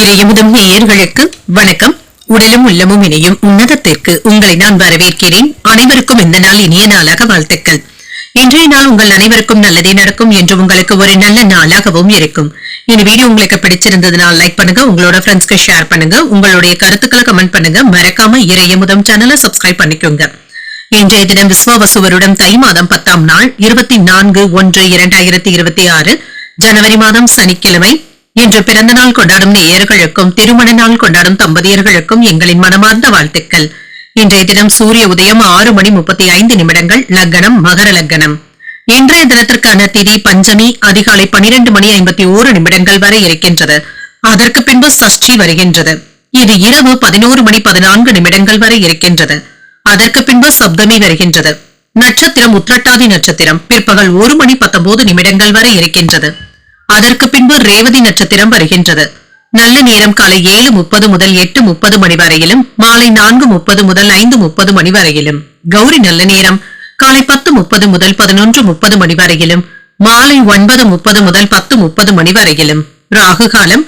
இறையமுதம் நேயர்களுக்கு வணக்கம். உடலும் உள்ளமும் இணையும் உன்னதத்திற்கு உங்களை நான் வரவேற்கிறேன். அனைவருக்கும் இந்த நாள் இனிய நாளாக வாழ்த்துக்கள். இன்றைய நாள் உங்கள் அனைவருக்கும் நல்லதே நடக்கும் என்று உங்களுக்கு ஒரு நல்ல நாளாகவும் இருக்கும். இந்த வீடியோ உங்களுக்கு பிடிச்சிருந்ததுனால் லைக் பண்ணுங்க உங்களோட ஃப்ரெண்ட்ஸ்க்கு ஷேர் பண்ணுங்க உங்களுடைய கருத்துக்களை கமெண்ட் பண்ணுங்க. மறக்காம இறையமுதம் சேனலை சப்ஸ்கிரைப் பண்ணிக்கோங்க. இன்றைய தினம் விஸ்வாவசுவருடன் தை மாதம் பத்தாம் நாள் இருபத்தி நான்கு ஒன்று இரண்டாயிரத்தி இருபத்தி ஆறு ஜனவரி மாதம் சனிக்கிழமை இன்று பிறந்த நாள் கொண்டாடும் நேயர்களுக்கும் திருமண நாள் கொண்டாடும் தம்பதியர்களுக்கும் எங்களின் மனமார்ந்த வாழ்த்துக்கள். இன்றைய தினம் சூரிய உதயம் ஆறு மணி முப்பத்தி ஐந்து நிமிடங்கள் லக்னம் மகர லக்னம் இன்றைய தினத்திற்கான திதி பஞ்சமி அதிகாலை பனிரெண்டு மணி ஐம்பத்தி ஓரு நிமிடங்கள் வரை இருக்கின்றது. அதற்கு பின்பு சஷ்டி வருகின்றது. இது இரவு பதினோரு மணி பதினான்கு நிமிடங்கள் வரை இருக்கின்றது. அதற்கு பின்பு சப்தமி வருகின்றது. நட்சத்திரம் உத்திரட்டாதி நட்சத்திரம். பிற்பகல் ஒரு மணி பத்தொன்பது நிமிடங்கள் வரை இருக்கின்றது. அதற்கு பின்பு ரேவதி நட்சத்திரம் வருகின்றது. நல்ல நேரம் காலை ஏழு முப்பது முதல் எட்டு முப்பது மணி வரையிலும் மாலை நான்கு முப்பது முதல் ஐந்து முப்பது மணி வரையிலும். கௌரி நல்ல நேரம். காலை பத்து முப்பது முதல் பதினொன்று முப்பது மணி வரையிலும் மாலை ஒன்பது முப்பது முதல் பத்து முப்பது மணி வரையிலும். ராகு காலம்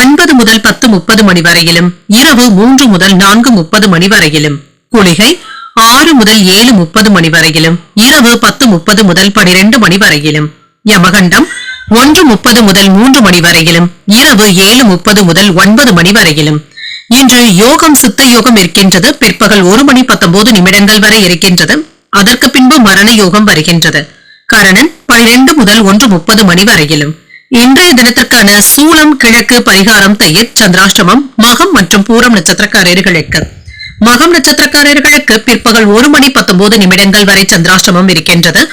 ஒன்பது முதல் பத்து முப்பது மணி வரையிலும் இரவு மூன்று முதல் நான்கு முப்பது மணி வரையிலும். குளிகை ஆறு முதல் ஏழு முப்பது மணி வரையிலும் இரவு பத்து முப்பது முதல் பனிரெண்டு மணி வரையிலும். யமகண்டம் ஒன்று முப்பது முதல் மூன்று மணி வரையிலும் இரவு ஏழு முப்பது முதல் ஒன்பது மணி வரையிலும். இன்று யோகம் சித்த யோகம் இருக்கின்றது பிற்பகல் ஒரு மணி பத்தொன்பது நிமிடங்கள் வரை இருக்கின்றது. அதற்கு பின்பு மரண யோகம் வருகின்றது. கரணன் பனிரெண்டு முதல் ஒன்று முப்பது மணி வரையிலும். இன்றைய தினத்திற்கான சூளம் கிழக்கு பரிகாரம் தயிர் சந்திராஷ்டமம் மகம் மற்றும் பூரம் நட்சத்திரக்காரர்களுக்கு. மகம் நட்சத்திரக்காரர்களுக்கு பிற்பகல் ஒரு மணி பத்தொன்பது நிமிடங்கள் வரை சந்திராஷ்டமம் இருக்கின்றது.